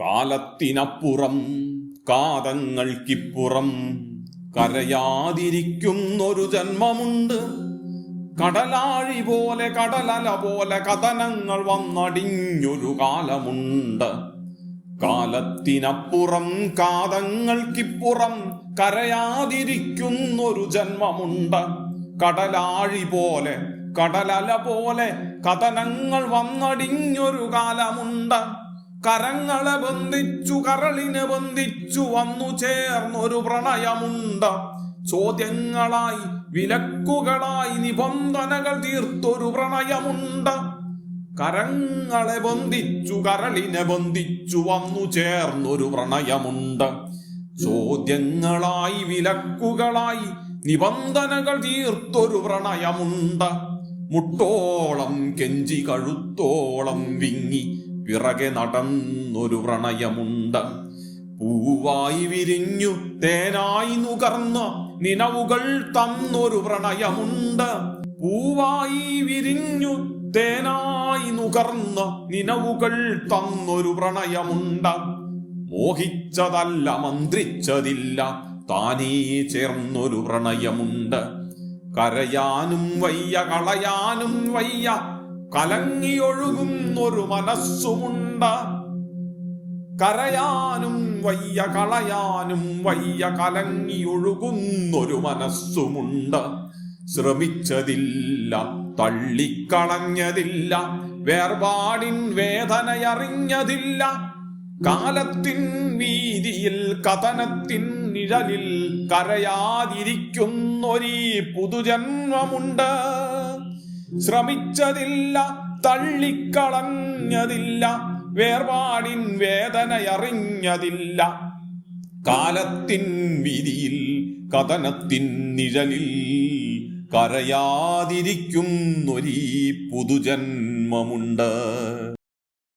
കാലത്തിനപ്പുറം കാതങ്ങൾക്കിപ്പുറം കരയാതിരിക്കുന്നൊരു ജന്മമുണ്ട്. കടലാഴി പോലെ കടലല പോലെ കഥനങ്ങൾ വന്നടിഞ്ഞൊരു കാലമുണ്ട്. കാലത്തിനപ്പുറം കാതങ്ങൾക്കിപ്പുറം കരയാതിരിക്കുന്നൊരു ജന്മമുണ്ട്. കടലാഴി പോലെ കടലല പോലെ കഥനങ്ങൾ വന്നടിഞ്ഞൊരു കാലമുണ്ട്. കരങ്ങളെ ബന്ധിച്ചു കരളിനെ ബന്ധിച്ചു വന്നു ചേർന്നൊരു പ്രണയമുണ്ട്. ചോദ്യങ്ങളായി വിലക്കുകളായി നിബന്ധനകൾ തീർത്തൊരു പ്രണയമുണ്ട്. കരങ്ങളെ ബന്ധിച്ചു കരളിനെ ബന്ധിച്ചു വന്നു ചേർന്നൊരു പ്രണയമുണ്ട്. ചോദ്യങ്ങളായി വിലക്കുകളായി നിബന്ധനകൾ തീർത്തൊരു പ്രണയമുണ്ട്. മുട്ടോളം കെഞ്ചി കഴുത്തോളം വിങ്ങി പിറകെ നടന്നൊരു പ്രണയമുണ്ട്. പൂവായി വിരിഞ്ഞു തേനായി നുകർന്ന നിനവുകൾ തന്നൊരു പ്രണയമുണ്ട്. പൂവായി വിരിഞ്ഞു തേനായി നുകർന്ന നിനവുകൾ തന്നൊരു പ്രണയമുണ്ട്. മോഹിച്ചതല്ല മന്ത്രിച്ചതില്ല താനേ ചേർന്നൊരു പ്രണയമുണ്ട്. കരയാനും വയ്യ കളയാനും വയ്യ കലങ്ങിയൊഴുകുന്നൊരു മനസ്സുമുണ്ട. കരയാനും വയ്യ കളയാനും വയ്യ കലങ്ങിയൊഴുകുന്നൊരു മനസ്സുമുണ്ട്. ശ്രമിച്ചതില്ല തള്ളിക്കളഞ്ഞതില്ല വേർപാടിൻ വേദനയറിഞ്ഞതില്ല. കാലത്തിൻ വീതിയിൽ കഥനത്തിൻ നിഴലിൽ കരയാതിരിക്കുന്നൊരീ പുതുജന്മമുണ്ട്. ശ്രമിച്ചതില്ല തള്ളിക്കളഞ്ഞതില്ല വേർപാടിൻ വേദനയറിഞ്ഞതില്ല. കാലത്തിൻ വിധിയിൽ കഥനത്തിൻ നിഴലിൽ കരയാതിരിക്കുന്നൊരീ പുതുജന്മമുണ്ട്.